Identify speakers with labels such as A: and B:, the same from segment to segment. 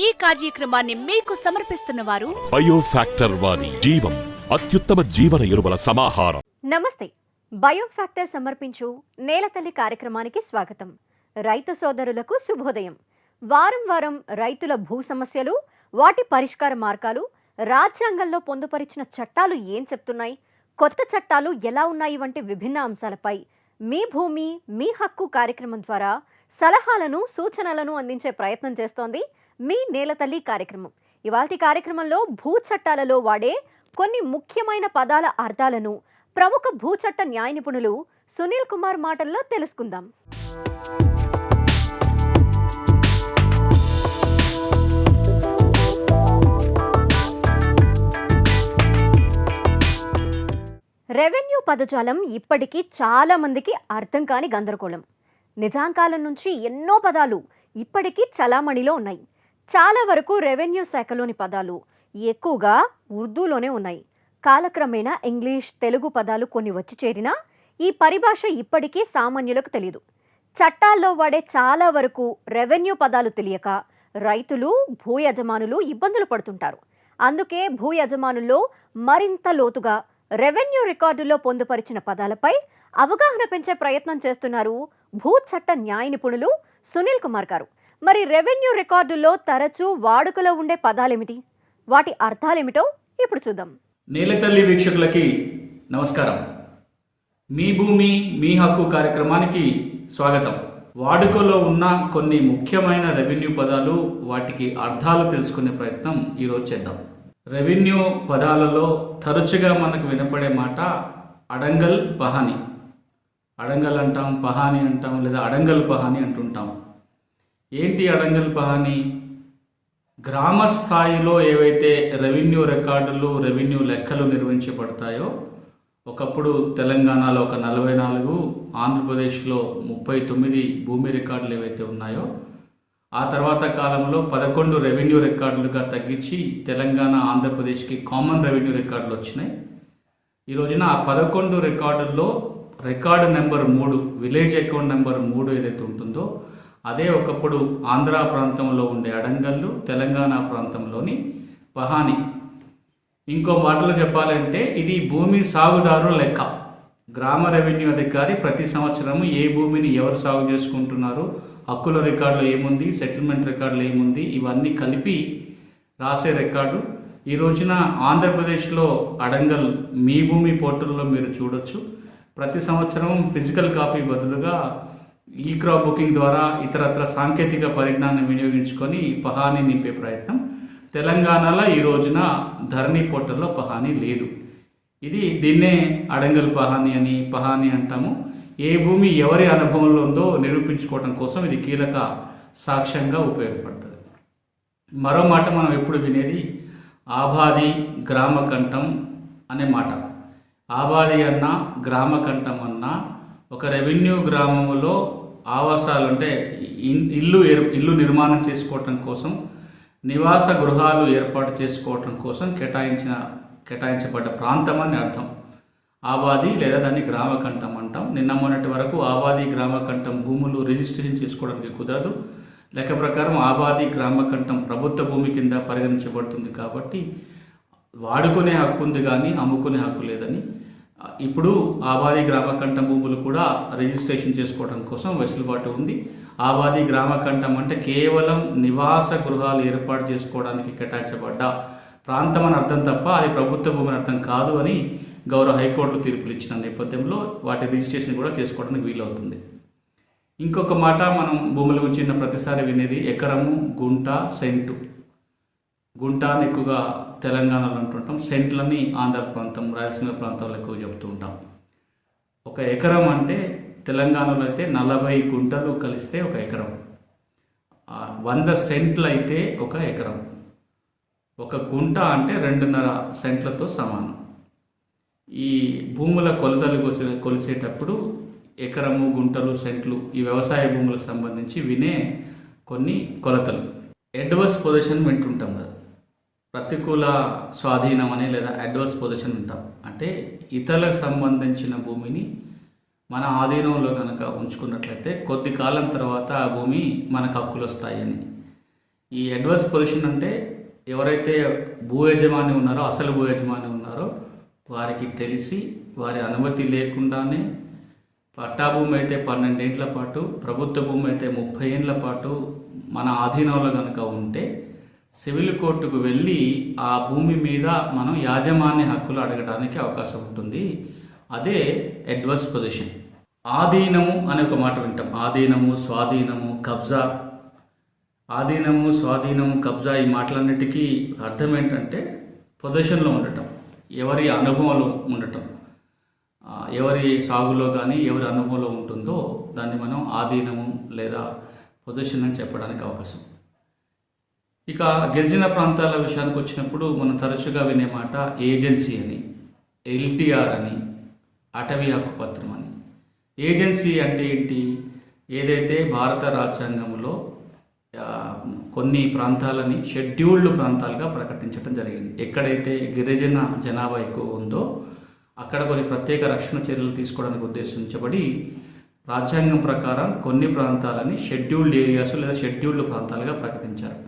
A: ఈ కార్యక్రమాన్ని మీకు సమర్పిస్తున్న వారు
B: బయో ఫ్యాక్టర్ వారి జీవం అత్యుత్తమ జీవన ఎరువుల సమాహారం.
C: నమస్తే. బయోఫ్యాక్టర్ సమర్పించు నేలతల్లి కార్యక్రమానికి స్వాగతం. రైతు సోదరులకు శుభోదయం. వారం వారం రైతుల భూ సమస్యలు వాటి పరిష్కార మార్గాలు రాజ్యాంగంలో పొందుపరిచిన చట్టాలు ఏం చెప్తున్నాయి కొత్త చట్టాలు ఎలా ఉన్నాయి వంటి విభిన్న అంశాలపై మీ భూమి మీ హక్కు కార్యక్రమం ద్వారా సలహాలను సూచనలను అందించే ప్రయత్నం చేస్తోంది మీ నేలతల్లి కార్యక్రమం. ఇవాటి కార్యక్రమంలో భూ చట్టాలలో వాడే కొన్ని ముఖ్యమైన పదాల అర్థాలను ప్రముఖ భూచట్ట న్యాయ నిపుణులు సునీల్ కుమార్ మాటల్లో తెలుసుకుందాం. రెవెన్యూ పదజాలం ఇప్పటికీ చాలా మందికి అర్థం కాని గందరగోళం. నిజాంకాలం నుంచి ఎన్నో పదాలు ఇప్పటికీ చలామణిలో ఉన్నాయి. చాలా వరకు రెవెన్యూ శాఖలోని పదాలు ఎక్కువగా ఉర్దూలోనే ఉన్నాయి. కాలక్రమేణా ఇంగ్లీష్ తెలుగు పదాలు కొన్ని వచ్చి చేరినా ఈ పరిభాష ఇప్పటికీ సామాన్యులకు తెలియదు చట్టాల్లో వాడే చాలా వరకు రెవెన్యూ పదాలు తెలియక రైతులు భూ యజమానులు ఇబ్బందులు పడుతుంటారు. అందుకే భూ యజమానుల్లో మరింత లోతుగా రెవెన్యూ రికార్డుల్లో పొందుపరిచిన పదాలపై అవగాహన పెంచే ప్రయత్నం చేస్తున్నారు భూ చట్ట న్యాయ నిపుణులు సునీల్ కుమార్ గారు. మరి రెవెన్యూ రికార్డుల్లో తరచూ వాడుకలో ఉండే పదాలేమిటి? వాటి అర్థాలేమిటో ఇప్పుడు చూద్దాం.
D: నేలతల్లి వీక్షకులకి నమస్కారం. మీ భూమి మీ హక్కు కార్యక్రమానికి స్వాగతం. వాడుకలో ఉన్న కొన్ని ముఖ్యమైన రెవెన్యూ పదాలు వాటికి అర్థాలు తెలుసుకునే ప్రయత్నం ఈరోజు చేద్దాం. రెవెన్యూ పదాలలో తరచుగా మనకు వినపడే మాట అడంగల్ పహాని. అడంగల్ అంటాం పహాని అంటాం లేదా అడంగల్ పహాని అంటుంటాం. ఏంటి అడంజల్ పహాని? గ్రామ స్థాయిలో ఏవైతే రెవెన్యూ రికార్డులు రెవెన్యూ లెక్కలు నిర్వహించబడతాయో ఒకప్పుడు తెలంగాణలో ఒక నలభై నాలుగు ఆంధ్రప్రదేశ్లో ముప్పై తొమ్మిది భూమి రికార్డులు ఏవైతే ఉన్నాయో ఆ తర్వాత కాలంలో పదకొండు రెవెన్యూ రికార్డులుగా తగ్గించి తెలంగాణ ఆంధ్రప్రదేశ్కి కామన్ రెవెన్యూ రికార్డులు వచ్చినాయి. ఈ రోజున ఆ పదకొండు రికార్డుల్లో రికార్డు నెంబర్ మూడు విలేజ్ అకౌంట్ నెంబర్ మూడు ఏదైతే ఉంటుందో అదే ఒకప్పుడు ఆంధ్ర ప్రాంతంలో ఉండే అడంగల్లు తెలంగాణ ప్రాంతంలోని పహాని. ఇంకో మాటలో చెప్పాలంటే ఇది భూమి సాగుదారుల లెక్క. గ్రామ రెవెన్యూ అధికారి ప్రతి సంవత్సరము ఏ భూమిని ఎవరు సాగు చేసుకుంటున్నారు హక్కుల రికార్డులో ఏముంది సెటిల్మెంట్ రికార్డులో ఏముంది ఇవన్నీ కలిపి రాసే రికార్డు. ఈ రోజున ఆంధ్రప్రదేశ్లో అడంగల్ మీ భూమి పోర్టల్లో మీరు చూడొచ్చు. ప్రతి సంవత్సరం ఫిజికల్ కాపీ బదులుగా ఈ క్రాప్ బుకింగ్ ద్వారా ఇతరత్ర సాంకేతిక పరిజ్ఞానం వినియోగించుకొని పహాని నింపే ప్రయత్నం. తెలంగాణలో ఈ రోజున ధరణి పోర్టల్లో పహాని లేదు. ఇది దీన్నే అడంగల్ పహాని అని పహాని అంటాము. ఏ భూమి ఎవరి అనుభవంలో ఉందో నిరూపించుకోవడం కోసం ఇది కీలక సాక్ష్యంగా ఉపయోగపడుతుంది. మరో మాట మనం ఎప్పుడు వినేది? ఆబాది గ్రామకంఠం అనే మాట. ఆబాది అన్న గ్రామకంఠం అన్నా ఒక రెవెన్యూ గ్రామంలో ఆవాసాలు అంటే ఇల్లు ఇల్లు నిర్మాణం చేసుకోవటం కోసం నివాస గృహాలు ఏర్పాటు చేసుకోవటం కోసం కేటాయించిన కేటాయించబడ్డ ప్రాంతం అని అర్థం. ఆబాది లేదా దాన్ని గ్రామకంఠం అంటాం. నిన్న మొన్నటి వరకు ఆబాది గ్రామకంఠం భూములు రిజిస్ట్రేషన్ చేసుకోవడానికి కుదరదు. లెక్క ప్రకారం ఆబాది గ్రామకంఠం ప్రభుత్వ భూమి కింద పరిగణించబడుతుంది కాబట్టి వాడుకునే హక్కు ఉంది కానీ అమ్ముకునే హక్కు లేదని ఇప్పుడు ఆబాది గ్రామకంఠం భూములు కూడా రిజిస్ట్రేషన్ చేసుకోవడం కోసం వెసులుబాటు ఉంది. ఆబాది గ్రామకంఠం అంటే కేవలం నివాస గృహాలు ఏర్పాటు చేసుకోవడానికి కేటాయించబడ్డ ప్రాంతం అని అర్థం తప్ప అది ప్రభుత్వ భూమి అని అర్థం కాదు అని గౌరవ హైకోర్టు తీర్పులు ఇచ్చిన నేపథ్యంలో వాటి రిజిస్ట్రేషన్ కూడా చేసుకోవడానికి వీలవుతుంది. ఇంకొక మాట మనం భూముల గురించి ప్రతిసారి వినేది ఎకరము గుంట సెంటు. గుంట అని ఎక్కువగా తెలంగాణలో అంటుంటాం సెంట్లని ఆంధ్ర ప్రాంతం రాయలసీమ ప్రాంతాల్లో ఎక్కువ చెప్తూ ఉంటాం. ఒక ఎకరం అంటే తెలంగాణలో అయితే నలభై గుంటలు కలిస్తే ఒక ఎకరం. వంద సెంట్లు అయితే ఒక ఎకరం. ఒక గుంట అంటే రెండున్నర సెంట్లతో సమానం. ఈ భూముల కొలతలు కొలిసే కొలిసేటప్పుడు ఎకరము గుంటలు సెంట్లు ఈ వ్యవసాయ భూములకు సంబంధించి వినే కొన్ని కొలతలు. అడ్వర్స్ పొజిషన్ వింటుంటాం కదా. ప్రతికూల స్వాధీనం అని లేదా అడ్వర్స్ పొజిషన్ ఉంటాం. అంటే ఇతరులకు సంబంధించిన భూమిని మన ఆధీనంలో కనుక ఉంచుకున్నట్లయితే కొద్ది కాలం తర్వాత ఆ భూమి మనకు హక్కులు వస్తాయని. ఈ అడ్వర్స్ పొజిషన్ అంటే ఎవరైతే భూ యజమాని ఉన్నారో అసలు భూ యజమాని ఉన్నారో వారికి తెలిసి వారి అనుమతి లేకుండానే పట్టా భూమి అయితే పన్నెండేండ్ల పాటు ప్రభుత్వ భూమి అయితే ముప్పై ఏండ్ల పాటు మన ఆధీనంలో కనుక ఉంటే సివిల్ కోర్టుకు వెళ్ళి ఆ భూమి మీద మనం యాజమాన్య హక్కులు అడగడానికి అవకాశం ఉంటుంది. అదే అడ్వర్స్ పొజిషన్. ఆధీనము అనే ఒక మాట వింటాం. ఆధీనము స్వాధీనము కబ్జా. ఆధీనము స్వాధీనము కబ్జా ఈ మాటలన్నిటికీ అర్థం ఏంటంటే పొజిషన్లో ఉండటం. ఎవరి అనుభవంలో ఉండటం. ఎవరి సాగులో కానీ ఎవరి అనుభవంలో ఉంటుందో దాన్ని మనం ఆధీనము లేదా పొజిషన్ అని చెప్పడానికి అవకాశం. ఇక గిరిజన ప్రాంతాల విషయానికి వచ్చినప్పుడు మనం తరచుగా వినే మాట ఏజెన్సీ అని ఎల్టీఆర్ అని అటవీ హక్కు పత్రం అని. ఏజెన్సీ అంటే ఏంటి? ఏదైతే భారత రాజ్యాంగంలో కొన్ని ప్రాంతాలని షెడ్యూల్డ్ ప్రాంతాలుగా ప్రకటించడం జరిగింది. ఎక్కడైతే గిరిజన జనాభా ఎక్కువ ఉందో అక్కడ కొన్ని ప్రత్యేక రక్షణ చర్యలు తీసుకోవడానికి ఉద్దేశించబడి రాజ్యాంగం ప్రకారం కొన్ని ప్రాంతాలని షెడ్యూల్డ్ ఏరియాస్ లేదా షెడ్యూల్డ్ ప్రాంతాలుగా ప్రకటించారు.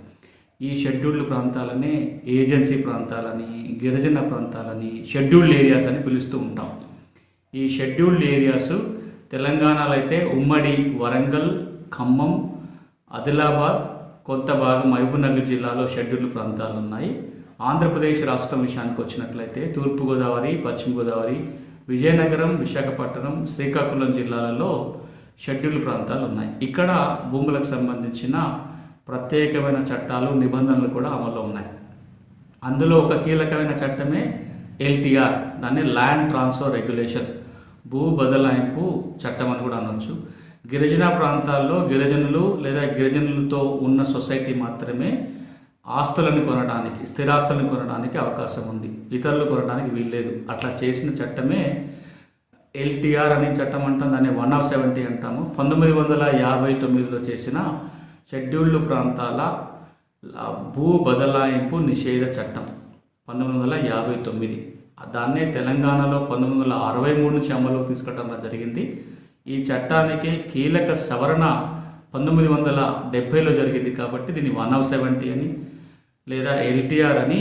D: ఈ షెడ్యూల్డ్ ప్రాంతాలని ఏజెన్సీ ప్రాంతాలని గిరిజన ప్రాంతాలని షెడ్యూల్డ్ ఏరియాస్ అని పిలుస్తూ ఉంటాం. ఈ షెడ్యూల్డ్ ఏరియాస్ తెలంగాణలో అయితే ఉమ్మడి వరంగల్ ఖమ్మం ఆదిలాబాద్ కొంత భాగం మహబూబ్నగర్ జిల్లాలో షెడ్యూల్డ్ ప్రాంతాలు ఉన్నాయి ఆంధ్రప్రదేశ్ రాష్ట్రం విషయానికి వచ్చినట్లయితే తూర్పుగోదావరి పశ్చిమ గోదావరి విజయనగరం విశాఖపట్నం శ్రీకాకుళం జిల్లాలలో షెడ్యూల్డ్ ప్రాంతాలు ఉన్నాయి ఇక్కడ భూములకు సంబంధించిన ప్రత్యేకమైన చట్టాలు నిబంధనలు కూడా అమల్లో ఉన్నాయి. అందులో ఒక కీలకమైన చట్టమే ఎల్టీఆర్ దాన్ని ల్యాండ్ ట్రాన్స్ఫర్ రెగ్యులేషన్ భూ బదలాయింపు చట్టం అని కూడా అనొచ్చు. గిరిజన ప్రాంతాల్లో గిరిజనులు లేదా గిరిజనులతో ఉన్న సొసైటీ మాత్రమే ఆస్తులను కొనడానికి స్థిరాస్తులను కొనడానికి అవకాశం ఉంది. ఇతరులు కొనడానికి వీల్లేదు. అట్లా చేసిన చట్టమే ఎల్టీఆర్ అనే చట్టం అంటాం దాన్ని వన్ ఆఫ్ సెవెంటీ అంటాము. పంతొమ్మిది వందల యాభై తొమ్మిదిలో చేసిన షెడ్యూల్డ్ ప్రాంతాల భూ బదలాయింపు నిషేధ చట్టం పంతొమ్మిది వందల యాభై తొమ్మిది. దాన్నే తెలంగాణలో పంతొమ్మిది వందల అరవై మూడు నుంచి అమలులోకి తీసుకురావడం జరిగింది. ఈ చట్టానికి కీలక సవరణ పంతొమ్మిది వందల డెబ్బైలో జరిగింది కాబట్టి దీన్ని వన్ ఆఫ్ సెవెంటీ అని లేదా ఎల్టీఆర్ అని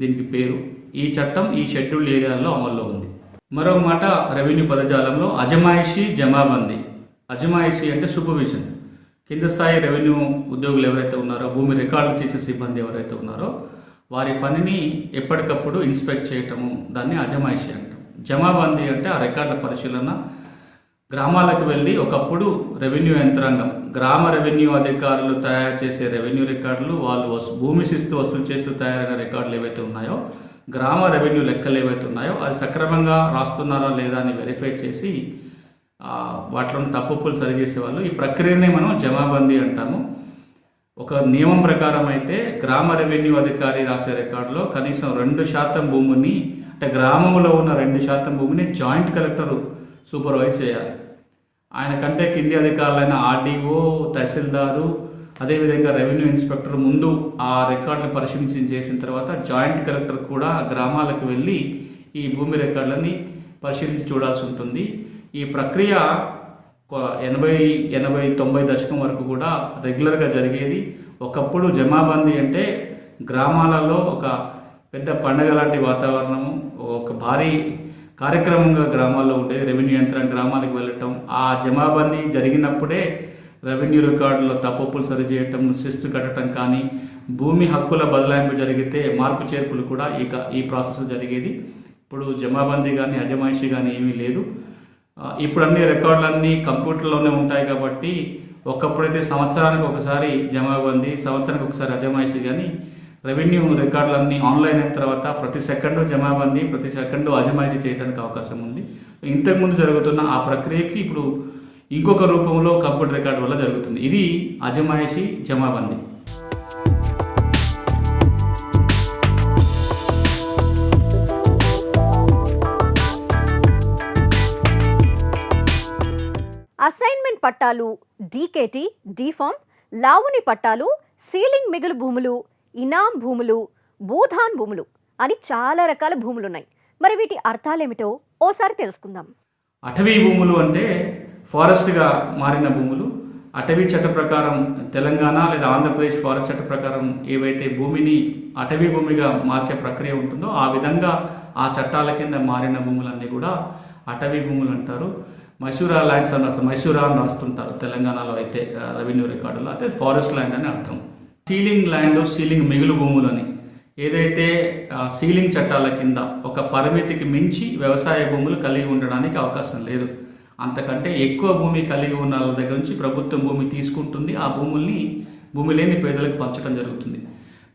D: దీనికి పేరు. ఈ చట్టం ఈ షెడ్యూల్డ్ ఏరియాలో అమల్లో ఉంది. మరో మాట రెవెన్యూ పదజాలంలో అజమాయిషి జమాబందీ. అజమాయిషి అంటే సూపర్విజన్. కింద స్థాయి రెవెన్యూ ఉద్యోగులు ఎవరైతే ఉన్నారో భూమి రికార్డులు చేసే సిబ్బంది ఎవరైతే ఉన్నారో వారి పనిని ఎప్పటికప్పుడు ఇన్స్పెక్ట్ చేయటము దాన్ని అజమాయిషి అంటాం. జమాబందీ అంటే ఆ రికార్డుల పరిశీలన. గ్రామాలకు వెళ్ళి ఒకప్పుడు రెవెన్యూ యంత్రాంగం గ్రామ రెవెన్యూ అధికారులు తయారు చేసే రెవెన్యూ రికార్డులు వాళ్ళు వసు- భూమి శిస్తు వసూలు చేస్తూ తయారైన రికార్డులు ఏవైతే ఉన్నాయో గ్రామ రెవెన్యూ లెక్కలు ఏవైతే ఉన్నాయో అది సక్రమంగా రాస్తున్నారా లేదా అని వెరిఫై చేసి వాటిలో ఉన్న తప్పులు సరిచేసే ఈ ప్రక్రియనే మనం జమాబందీ అంటాము. ఒక నియమం ప్రకారం అయితే గ్రామ రెవెన్యూ అధికారి రాసే రికార్డులో కనీసం రెండు శాతం భూమిని అంటే గ్రామంలో ఉన్న రెండు శాతం భూమిని జాయింట్ కలెక్టర్ సూపర్వైజ్ చేయాలి. ఆయన కంటే కింది అధికారులైన ఆర్డీఓ తహసీల్దారు అదేవిధంగా రెవెన్యూ ఇన్స్పెక్టర్ ముందు ఆ రికార్డులను పరిశీలించి చేసిన తర్వాత జాయింట్ కలెక్టర్ కూడా గ్రామాలకు వెళ్ళి ఈ భూమి రికార్డులని పరిశీలించి చూడాల్సి ఉంటుంది. ఈ ప్రక్రియ ఎనభై ఎనభై తొంభై దశకం వరకు కూడా రెగ్యులర్గా జరిగేది. ఒకప్పుడు జమాబందీ అంటే గ్రామాలలో ఒక పెద్ద పండగ లాంటి వాతావరణము ఒక భారీ కార్యక్రమంగా గ్రామాల్లో ఉండే రెవెన్యూ యంత్రం గ్రామాలకు వెళ్ళటం. ఆ జమాబందీ జరిగినప్పుడే రెవెన్యూ రికార్డులో తప్పప్పులు సరిచేయటం శిస్తు కట్టడం కానీ భూమి హక్కుల బదలాయింపు జరిగితే మార్పు చేర్పులు కూడా ఈ ఈ ప్రాసెస్ జరిగేది. ఇప్పుడు జమాబందీ కానీ అజమాయిషి కానీ ఏమీ లేదు. ఇప్పుడు అన్ని రికార్డులన్నీ కంప్యూటర్లోనే ఉంటాయి కాబట్టి ఒకప్పుడైతే సంవత్సరానికి ఒకసారి జమాబందీ సంవత్సరానికి ఒకసారి అజమాయిషి కానీ రెవెన్యూ రికార్డులన్నీ ఆన్లైన్ అయిన తర్వాత ప్రతి సెకండు జమాబందీ ప్రతి సెకండు అజమాయిషి చేయడానికి అవకాశం ఉంది. ఇంతకుముందు జరుగుతున్న ఆ ప్రక్రియకి ఇప్పుడు ఇంకొక రూపంలో కంప్యూటర్ రికార్డు వల్ల జరుగుతుంది. ఇది అజమాయిషి జమాబందీ
C: అసైన్మెంట్ పట్టాలు డీకేటీ డీఫామ్ లావుని పట్టాలు సీలింగ్ మిగులు భూములు ఇనాం భూములు భూధాన్ భూములు అని చాలా రకాల భూములు ఉన్నాయి మరి వీటి అర్థాలేమిటో ఓసారి తెలుసుకుందాం.
D: అటవీ భూములు అంటే ఫారెస్ట్గా మారిన భూములు. అటవీ చట్ట ప్రకారం తెలంగాణ లేదా ఆంధ్రప్రదేశ్ ఫారెస్ట్ చట్ట ప్రకారం ఏవైతే భూమిని అటవీ భూమిగా మార్చే ప్రక్రియ ఉంటుందో ఆ విధంగా ఆ చట్టాల కింద మారిన భూములన్నీ కూడా అటవీ భూములు అంటారు. మైసూరా ల్యాండ్స్ అని రాస్తారు. మైసూరా అని రాస్తుంటారు. తెలంగాణలో అయితే రెవెన్యూ రికార్డులో అయితే ఫారెస్ట్ ల్యాండ్ అని అర్థం. సీలింగ్ ల్యాండ్ సీలింగ్ మిగులు భూములని. ఏదైతే సీలింగ్ చట్టాల కింద ఒక పరిమితికి మించి వ్యవసాయ భూములు కలిగి ఉండడానికి అవకాశం లేదు. అంతకంటే ఎక్కువ భూమి కలిగి ఉన్న వాళ్ళ దగ్గర నుంచి ప్రభుత్వం భూమి తీసుకుంటుంది. ఆ భూముల్ని భూమి లేని పేదలకు పంచడం జరుగుతుంది.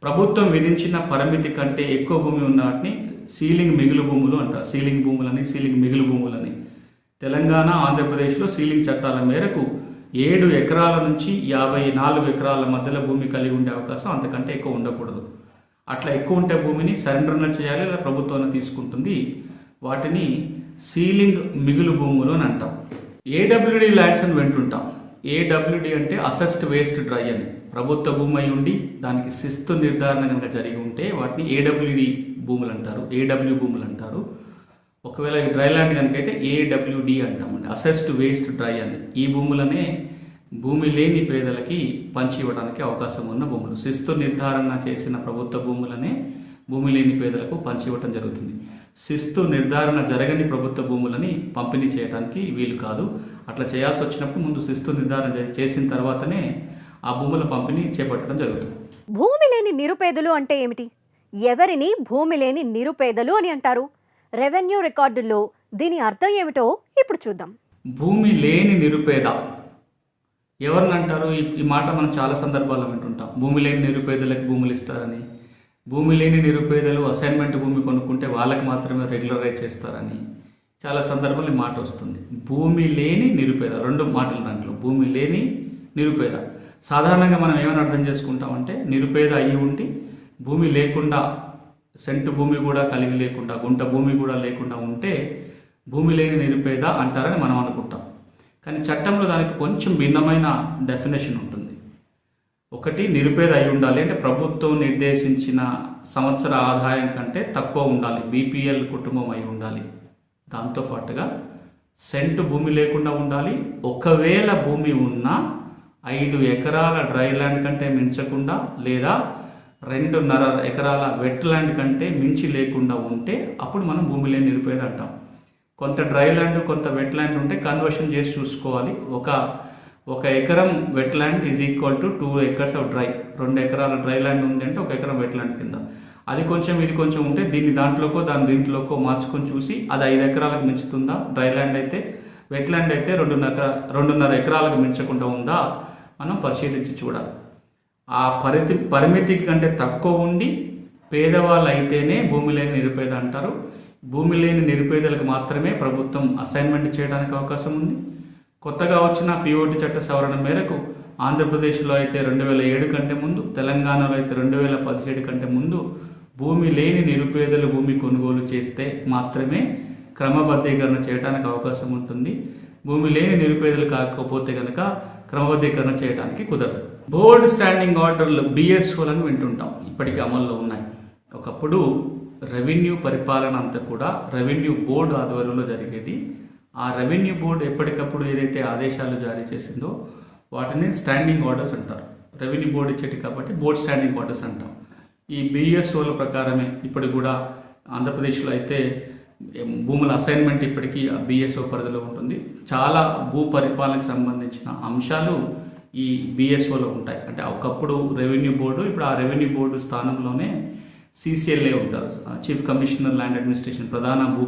D: ప్రభుత్వం విధించిన పరిమితి కంటే ఎక్కువ భూమి ఉన్న వాటిని సీలింగ్ మిగులు భూములు అంటారు. సీలింగ్ భూములని సీలింగ్ మిగులు భూములని. తెలంగాణ ఆంధ్రప్రదేశ్లో సీలింగ్ చట్టాల మేరకు ఏడు ఎకరాల నుంచి యాభై నాలుగు ఎకరాల మధ్యలో భూమి కలిగి ఉండే అవకాశం అంతకంటే ఎక్కువ ఉండకూడదు. అట్లా ఎక్కువ ఉంటే భూమిని సరెండర్న చేయాలి లేదా ప్రభుత్వాన్ని తీసుకుంటుంది. వాటిని సీలింగ్ మిగులు భూములు అని అంటాం. ఏడబ్ల్యూడి ల్యాండ్స్ అని వింటుంటాం. ఏడబ్ల్యూడి అంటే అసెస్డ్ వేస్ట్ డ్రై అని. ప్రభుత్వ భూమి అయి ఉండి దానికి శిస్తు నిర్ధారణ కనుక జరిగి ఉంటే వాటిని ఏడబ్ల్యూడి భూములు అంటారు. ఏడబ్ల్యూ భూములు అంటారు. ఒకవేళ డ్రై ల్యాండ్ కనుకైతే ఏడబ్ల్యూడి అంటామండి అసెస్డ్ వేస్ట్ డ్రై అని ఈ భూములనే భూమి లేని పేదలకి పంచి ఇవ్వడానికి అవకాశం ఉన్న భూములు. శిస్తు నిర్ధారణ చేసిన ప్రభుత్వ భూములనే భూమి లేని పేదలకు పంచి ఇవ్వటం జరుగుతుంది. శిస్తు నిర్ధారణ జరగని ప్రభుత్వ భూములని పంపిణీ చేయడానికి వీలు కాదు. అట్లా చేయాల్సి వచ్చినప్పుడు ముందు శిస్తు నిర్ధారణ చేసిన తర్వాతనే ఆ భూముల పంపిణీ చేపట్టడం జరుగుతుంది.
C: భూమి లేని నిరుపేదలు అంటే ఏమిటి? ఎవరిని భూమి లేని నిరుపేదలు అని అంటారు? రెవెన్యూ రికార్డుల్లో దీని అర్థం ఏమిటో ఇప్పుడు చూద్దాం.
D: భూమి లేని నిరుపేద. ఎవరిని అంటారు ఈ మాట మనం చాలా సందర్భాల్లో వింటుంటాం. భూమి లేని నిరుపేదలకు భూములు ఇస్తారని భూమి లేని నిరుపేదలు అసైన్మెంట్ భూమి కొనుక్కుంటే వాళ్ళకి మాత్రమే రెగ్యులరైజ్ చేస్తారని చాలా సందర్భాల్లో ఈ మాట వస్తుంది. భూమి లేని నిరుపేద రెండు మాటలు దాంట్లో. భూమి లేని నిరుపేద. సాధారణంగా మనం ఏమైనా అర్థం చేసుకుంటామంటే నిరుపేద అయి ఉండి భూమి లేకుండా సెంటు భూమి కూడా కలిగి లేకుండా గుంట భూమి కూడా లేకుండా ఉంటే భూమి లేని నిరుపేద అంటారని మనం అనుకుంటాం. కానీ చట్టంలో దానికి కొంచెం భిన్నమైన డెఫినేషన్ ఉంటుంది. ఒకటి నిరుపేద అయి ఉండాలి. అంటే ప్రభుత్వం నిర్దేశించిన సంవత్సర ఆదాయం కంటే తక్కువ ఉండాలి. బీపీఎల్ కుటుంబం అయి ఉండాలి. దాంతోపాటుగా సెంటు భూమి లేకుండా ఉండాలి. ఒకవేళ భూమి ఉన్నా ఐదు ఎకరాల డ్రై ల్యాండ్ కంటే మించకుండా లేదా రెండున్నర ఎకరాల వెట్ ల్యాండ్ కంటే మించి లేకుండా ఉంటే అప్పుడు మనం భూమి లేని నిరుపేద అంటాం కొంత డ్రై ల్యాండ్ కొంత వెట్ ల్యాండ్ ఉంటే కన్వర్షన్ చేసి చూసుకోవాలి. ఒక ఒక ఎకరం wet land is equal to two acres of dry రెండు ఎకరాల డ్రై ల్యాండ్ ఉంది అంటే ఒక ఎకరం వెట్ ల్యాండ్ కింద. అది కొంచెం ఇది కొంచెం ఉంటే దీన్ని దాంట్లోకో దాని దీంట్లోకో మార్చుకొని చూసి అది ఐదు ఎకరాలకు మించుతుందా? డ్రై ల్యాండ్ అయితే వెట్ ల్యాండ్ అయితే రెండున్నర రెండున్నర ఎకరాలకు మించకుండా ఉందా? మనం పరిశీలించి చూడాలి. ఆ పరిధి పరిమితి కంటే తక్కువ ఉండి పేదవాళ్ళు అయితేనే భూమి లేని నిరుపేద అంటారు. భూమి లేని నిరుపేదలకు మాత్రమే ప్రభుత్వం అసైన్మెంట్ చేయడానికి అవకాశం ఉంది. కొత్తగా వచ్చిన పిఓటి చట్ట సవరణ మేరకు ఆంధ్రప్రదేశ్లో అయితే రెండు వేల ఏడు కంటే ముందు తెలంగాణలో అయితే రెండు వేల పదిహేడు కంటే ముందు భూమి లేని నిరుపేదలు భూమి కొనుగోలు చేస్తే మాత్రమే క్రమబద్ధీకరణ చేయడానికి అవకాశం ఉంటుంది. భూమి లేని నిరుపేదలు కాకపోతే కనుక క్రమబద్ధీకరణ చేయడానికి కుదరదు. బోర్డ్ స్టాండింగ్ ఆర్డర్లు బిఎస్ఓలను వింటుంటాం. ఇప్పటికీ అమల్లో ఉన్నాయి. ఒకప్పుడు రెవెన్యూ పరిపాలన అంతా కూడా రెవెన్యూ బోర్డు ఆధ్వర్యంలో జరిగేది. ఆ రెవెన్యూ బోర్డు ఎప్పటికప్పుడు ఏదైతే ఆదేశాలు జారీ చేసిందో వాటిని స్టాండింగ్ ఆర్డర్స్ అంటారు. రెవెన్యూ బోర్డు ఇచ్చేటి కాబట్టి బోర్డ్ స్టాండింగ్ ఆర్డర్స్ అంటాం. ఈ బిఎస్ఓల ప్రకారమే ఇప్పుడు కూడా ఆంధ్రప్రదేశ్లో అయితే భూముల అసైన్మెంట్ ఇప్పటికీ బిఎస్ఓ పరిధిలో ఉంటుంది. చాలా భూ పరిపాలనకు సంబంధించిన అంశాలు ఈ బిఎస్ఓలో ఉంటాయి. అంటే ఒకప్పుడు రెవెన్యూ బోర్డు ఇప్పుడు ఆ రెవెన్యూ బోర్డు స్థానంలోనే సిసిఎల్ఏ ఉంటారు. చీఫ్ కమిషనర్ ల్యాండ్ అడ్మినిస్ట్రేషన్ ప్రధాన భూ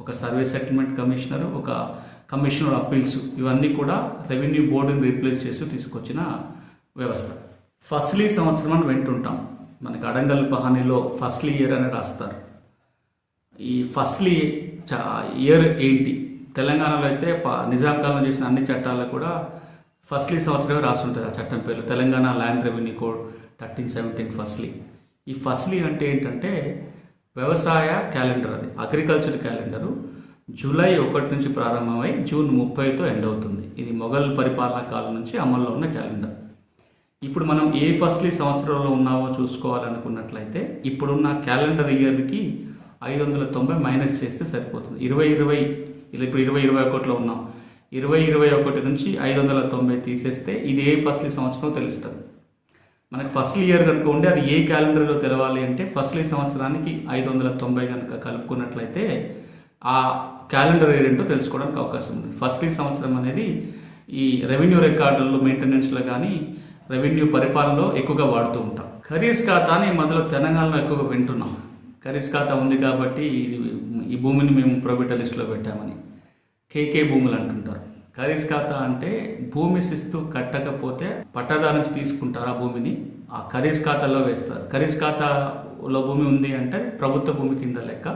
D: ఒక సర్వే సెటిల్మెంట్ కమిషనర్ ఒక కమిషనర్ అప్పీల్స్ ఇవన్నీ కూడా రెవెన్యూ బోర్డుని రీప్లేస్ చేసి తీసుకొచ్చిన వ్యవస్థ. ఫస్లీ సంవత్సరం అని వింటుంటాం. మనకి అడంగల్ పహానీలో ఫస్లీ ఇయర్ అని రాస్తారు. ఈ ఫస్ట్లీ ఇయర్ ఏంటి? తెలంగాణలో అయితే నిజాం కాలం చేసిన అన్ని చట్టాల్లో కూడా ఫస్ట్లీ సంవత్సరమే రాసి ఉంటుంది ఆ చట్టం పేరు Telangana land revenue code thirteen seventeen firstly ఈ ఫస్ట్లీ అంటే ఏంటంటే వ్యవసాయ క్యాలెండర్ అది. అగ్రికల్చర్ క్యాలెండరు జూలై ఒకటి నుంచి ప్రారంభమై జూన్ ముప్పైతో ఎండ్ అవుతుంది. ఇది మొఘల్ పరిపాలనా కాలం నుంచి అమల్లో ఉన్న క్యాలెండర్. ఇప్పుడు మనం ఏ ఫస్ట్లీ సంవత్సరంలో ఉన్నామో చూసుకోవాలనుకున్నట్లయితే ఇప్పుడున్న క్యాలెండర్ ఇయర్కి ఐదు వందల తొంభై మైనస్ చేస్తే సరిపోతుంది. ఇరవై ఇరవై ఇలా ఇప్పుడు ఇరవై ఇరవై ఒకటిలో ఉన్నాం. ఇరవై ఇరవై ఒకటి నుంచి ఐదు వందల తొంభై తీసేస్తే ఇది ఏ ఫస్ట్లీ సంవత్సరం తెలుస్తుంది. మనకి ఫస్ట్ ఇయర్ కనుక ఉండి అది ఏ క్యాలెండర్లో తెలవాలి అంటే ఫస్ట్లీ సంవత్సరానికి ఐదు వందల తొంభై కనుక కలుపుకున్నట్లయితే ఆ క్యాలెండర్ ఇయర్ ఏంటో తెలుసుకోవడానికి అవకాశం ఉంది. ఫస్ట్లీ సంవత్సరం అనేది ఈ రెవెన్యూ రికార్డుల్లో మెయింటెనెన్స్లో కానీ రెవెన్యూ పరిపాలనలో ఎక్కువగా వాడుతూ ఉంటాం. ఖరీజ్ ఖాతాని మొదలు తెలంగాణలో ఎక్కువగా వింటున్నాం. ఖరీజ్ ఖాతా ఉంది కాబట్టి ఇది ఈ భూమిని మేము ప్రొబిటర్ లిస్టులో పెట్టామని. కేకే భూములు అంటుంటారు. ఖరీజ్ ఖాతా అంటే భూమి శిస్తు కట్టకపోతే పట్టాదారు నుంచి తీసుకుంటారు ఆ భూమిని. ఆ ఖరీజ్ ఖాతాలో వేస్తారు. ఖరీజ్ ఖాతాలో భూమి ఉంది అంటే ప్రభుత్వ భూమి కింద లెక్క.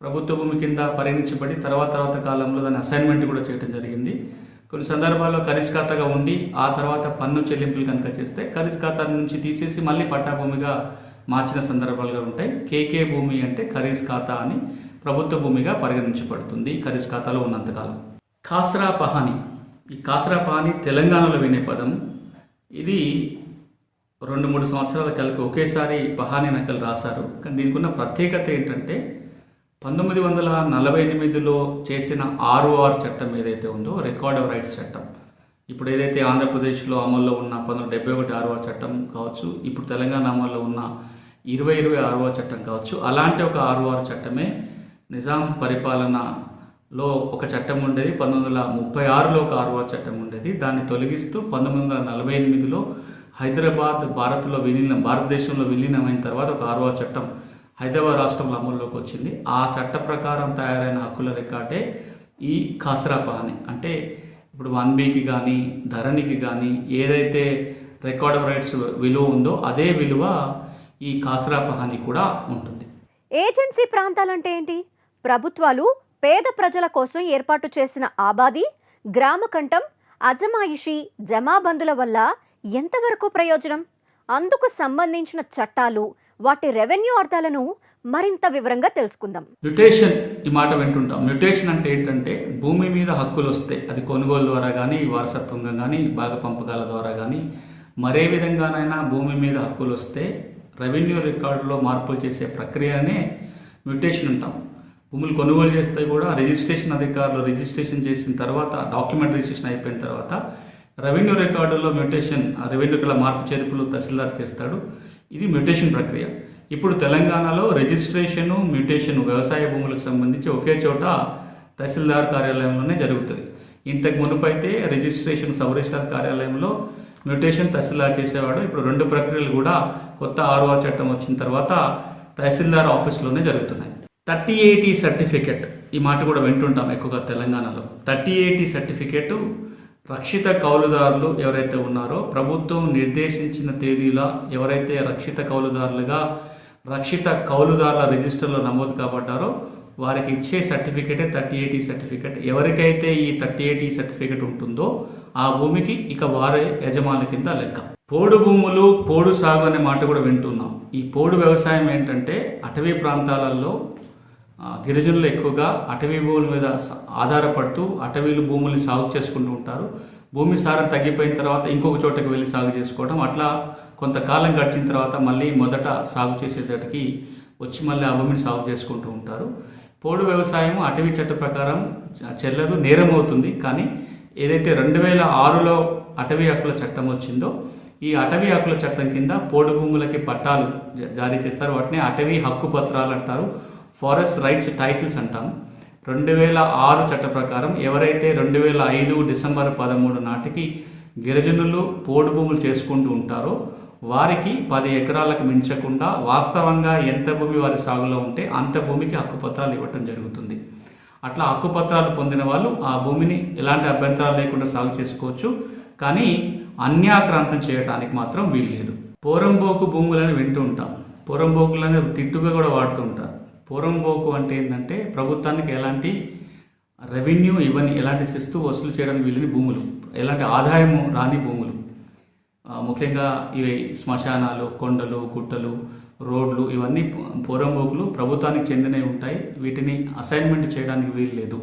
D: ప్రభుత్వ భూమి కింద పరిగణించబడి తర్వాత తర్వాత కాలంలో దాని అసైన్మెంట్ కూడా చేయడం జరిగింది. కొన్ని సందర్భాల్లో ఖరీజ్ ఖాతాగా ఉండి ఆ తర్వాత పన్ను చెల్లింపులు కనుక చేస్తే ఖరీజ్ ఖాతా నుంచి తీసేసి మళ్ళీ పట్టా భూమిగా మార్చిన సందర్భాలుగా ఉంటాయి. కేకే భూమి అంటే ఖరీజ్ ఖాతా అని ప్రభుత్వ భూమిగా పరిగణించబడుతుంది ఖరీస్ ఖాతాలో ఉన్నంతకాలం. కాసరా పహాని. ఈ కాసరా పహాని తెలంగాణలో వినే పదం. ఇది రెండు మూడు సంవత్సరాల కలిపి ఒకేసారి పహాని నకలు రాశారు. కానీ దీనికి ఉన్న ప్రత్యేకత ఏంటంటే పంతొమ్మిది వందల నలభై ఎనిమిదిలో చేసిన ఆర్ఓఆర్ చట్టం ఏదైతే ఉందో రికార్డ్ ఆఫ్ రైట్స్ చట్టం. ఇప్పుడు ఏదైతే ఆంధ్రప్రదేశ్లో అమల్లో ఉన్న పంతొమ్మిది డెబ్బై ఒకటి ఆర్ఓఆర్ చట్టం కావచ్చు ఇప్పుడు తెలంగాణ అమల్లో ఉన్న ఇరవై ఇరవై ఆర్ఓఆర్ చట్టం కావచ్చు అలాంటి ఒక ఆర్ఓఆర్ చట్టమే నిజాం పరిపాలనలో ఒక చట్టం ఉండేది పంతొమ్మిది వందల ముప్పై ఆరులో ఒక ఆర్ఓఆర్ చట్టం ఉండేది. దాన్ని తొలగిస్తూ పంతొమ్మిది వందల నలభై ఎనిమిదిలో హైదరాబాద్ భారత్లో విలీనం భారతదేశంలో విలీనమైన తర్వాత ఒక ఆర్ఓఆర్ చట్టం హైదరాబాద్ రాష్ట్రంలో అమల్లోకి వచ్చింది. ఆ చట్ట ప్రకారం తయారైన హక్కుల రికార్డే ఈ కాసరా పహాని. అంటే ఇప్పుడు వన్ బీకి కానీ ధరణికి కానీ ఏదైతే రికార్డ్ ఆఫ్ రైట్స్ విలువ ఉందో అదే విలువ ఈ కాసరా పహాని కూడా ఉంటుంది.
C: ఏజెన్సీ ప్రాంతాలంటే ఏంటి? ప్రభుత్వాలు పేద ప్రజల కోసం ఏర్పాటు చేసిన ఆబాది గ్రామకంఠం అజమాయిషీ జమాబందుల వల్ల ఎంతవరకు ప్రయోజనం? అందుకు సంబంధించిన చట్టాలు వాటి రెవెన్యూ అర్థాలను మరింత వివరంగా తెలుసుకుందాం.
D: మ్యుటేషన్ ఈ మాట వింటుంటాం. మ్యుటేషన్ అంటే ఏంటంటే భూమి మీద హక్కులు వస్తాయి అది కొనుగోలు ద్వారా కానీ వారసత్వంగా కానీ భాగ పంపకాల ద్వారా కానీ మరే విధంగానైనా భూమి మీద హక్కులు వస్తే రెవెన్యూ రికార్డులో మార్పులు చేసే ప్రక్రియనే మ్యుటేషన్ ఉంటాం భూములు కొనుగోలు చేస్తే కూడా రిజిస్ట్రేషన్ అధికారులు రిజిస్ట్రేషన్ చేసిన తర్వాత డాక్యుమెంట్ రిజిస్ట్రేషన్ అయిపోయిన తర్వాత రెవెన్యూ రికార్డులో మ్యూటేషన్ రెవెన్యూ గల మార్పు చేర్పులు తహసీల్దార్ చేస్తాడు. ఇది మ్యుటేషన్ ప్రక్రియ. ఇప్పుడు తెలంగాణలో రిజిస్ట్రేషను మ్యూటేషన్ వ్యవసాయ భూములకు సంబంధించి ఒకే చోట తహసీల్దార్ కార్యాలయంలోనే జరుగుతుంది. ఇంతకు మునుపైతే రిజిస్ట్రేషన్ సబ్ రిజిస్టార్ కార్యాలయంలో మ్యుటేషన్ తహసీల్దార్ చేసేవాడు. ఇప్పుడు రెండు ప్రక్రియలు కూడా కొత్త ఆర్ఓఆర్ చట్టం వచ్చిన తర్వాత తహసీల్దార్ ఆఫీస్లోనే జరుగుతున్నాయి. థర్టీ ఎయిటీ సర్టిఫికెట్ ఈ మాట కూడా వింటుంటాం ఎక్కువగా తెలంగాణలో. థర్టీ ఎయిటీ సర్టిఫికెట్ రక్షిత కౌలుదారులు ఎవరైతే ఉన్నారో ప్రభుత్వం నిర్దేశించిన తేదీలో ఎవరైతే రక్షిత కౌలుదారులుగా రక్షిత కౌలుదారుల రిజిస్టర్లో నమోదు కాబడ్డారో వారికి ఇచ్చే సర్టిఫికేటే థర్టీ ఎయిటీ సర్టిఫికేట్. ఎవరికైతే ఈ థర్టీ ఎయిటీ సర్టిఫికేట్ ఉంటుందో ఆ భూమికి ఇక వారే యజమాని కింద లెక్క. పోడు భూములు పోడు సాగు అనే మాట కూడా వింటున్నాం. ఈ పోడు వ్యవసాయం ఏంటంటే అటవీ ప్రాంతాలలో గిరిజనులు ఎక్కువగా అటవీ భూముల మీద ఆధారపడుతూ అటవీలు భూముల్ని సాగు చేసుకుంటూ ఉంటారు. భూమి సారం తగ్గిపోయిన తర్వాత ఇంకొక చోటకి వెళ్ళి సాగు చేసుకోవడం అట్లా కొంతకాలం గడిచిన తర్వాత మళ్ళీ మొదట సాగు చేసేటటికి వచ్చి మళ్ళీ ఆ భూమిని సాగు చేసుకుంటూ ఉంటారు. పోడు వ్యవసాయం అటవీ చట్ట ప్రకారం చెల్లదు నేరం అవుతుంది. కానీ ఏదైతే రెండు వేల ఆరులో అటవీ హక్కుల చట్టం వచ్చిందో ఈ అటవీ హక్కుల చట్టం కింద పోడు భూములకి పట్టాలు జారీ చేస్తారు. వాటిని అటవీ హక్కు పత్రాలు అంటారు. ఫారెస్ట్ రైట్స్ టైటిల్స్ అంటాం. రెండు వేల ఆరు చట్ట ప్రకారం ఎవరైతే రెండు వేల ఐదు డిసెంబర్ పదమూడు నాటికి గిరిజనులు పోడు భూములు చేసుకుంటూ ఉంటారో వారికి పది ఎకరాలకు మించకుండా వాస్తవంగా ఎంత భూమి వారి సాగులో ఉంటే అంత భూమికి హక్కుపత్రాలు ఇవ్వటం జరుగుతుంది. అట్లా హక్కుపత్రాలు పొందిన వాళ్ళు ఆ భూమిని ఎలాంటి అభ్యంతరాలు లేకుండా సాగు చేసుకోవచ్చు. కానీ అన్యాక్రాంతం చేయడానికి మాత్రం వీలు లేదు. పోరంబోకు భూములని వింటూ ఉంటాం. పోరంబోకులని తిట్టుగా కూడా వాడుతూ ఉంటారు. పూరంబోకు అంటే ఏంటంటే ప్రభుత్వానికి ఎలాంటి రెవెన్యూ ఇవన్నీ ఎలాంటి శిస్తు వసూలు చేయడానికి వీళ్ళని భూములు ఎలాంటి ఆదాయము రాని భూములు. ముఖ్యంగా ఇవి శ్మశానాలు కొండలు గుట్టలు రోడ్లు ఇవన్నీ పూరంబోకులు ప్రభుత్వానికి చెందినవి ఉంటాయి. వీటిని అసైన్మెంట్ చేయడానికి వీలు లేదు.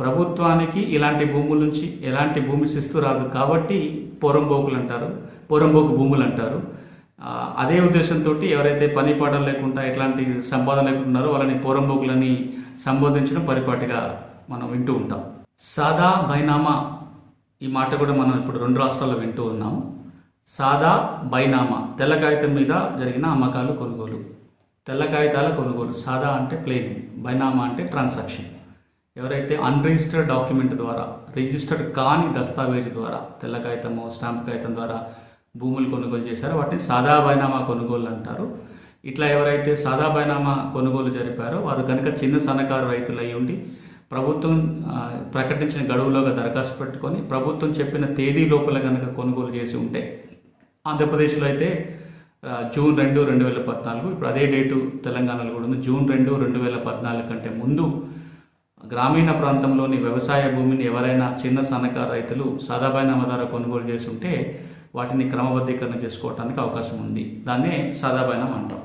D: ప్రభుత్వానికి ఇలాంటి భూముల నుంచి ఎలాంటి భూమి శిస్తు రాదు కాబట్టి పోరంబోకులు అంటారు పోరంబోకు భూములు అంటారు. అదే ఉద్దేశంతో ఎవరైతే పని పాటలు లేకుండా ఎట్లాంటి సంపాదన లేకుండా ఉన్నారో వాళ్ళని పోరంబోకులని సంబోధించడం పరిపాటిగా మనం వింటూ ఉంటాం. సాదా బైనామా ఈ మాట కూడా మనం ఇప్పుడు రెండు రాష్ట్రాల్లో వింటూ ఉన్నాం. సాదా బైనామా తెల్ల కాగితం మీద జరిగిన అమ్మకాలు కొనుగోలు. తెల్ల కాగితాల కొనుగోలు. సాదా అంటే ప్లేన్ బైనామా అంటే ట్రాన్సాక్షన్. ఎవరైతే అన్రిజిస్టర్డ్ డాక్యుమెంట్ ద్వారా రిజిస్టర్డ్ కాని దస్తావేజు ద్వారా తెల్ల కాగితము స్టాంప్ కాగితం ద్వారా భూములు కొనుగోలు చేశారో. వాటిని సాదా బైనామా కొనుగోలు అంటారు. ఇట్లా ఎవరైతే సాదా బైనామా కొనుగోలు జరిపారో వారు కనుక చిన్న సన్నకారు రైతులు అయి ఉండి ప్రభుత్వం ప్రకటించిన గడువులోగా దరఖాస్తు పెట్టుకొని ప్రభుత్వం చెప్పిన తేదీ లోపల కనుక కొనుగోలు చేసి ఉంటే ఆంధ్రప్రదేశ్లో అయితే జూన్ రెండు రెండు వేల పద్నాలుగు ఇప్పుడు అదే డేటు తెలంగాణలో కూడా ఉంది. జూన్ రెండు రెండు వేల పద్నాలుగు కంటే ముందు గ్రామీణ ప్రాంతంలోని వ్యవసాయ భూమిని ఎవరైనా చిన్న సన్నకారు రైతులు సాదాబైనామా ద్వారా కొనుగోలు చేసి ఉంటే వాటిని క్రమబద్ధీకరణ చేసుకోవడానికి అవకాశం ఉంది. దాన్నే సాదాబైనం అంటాం.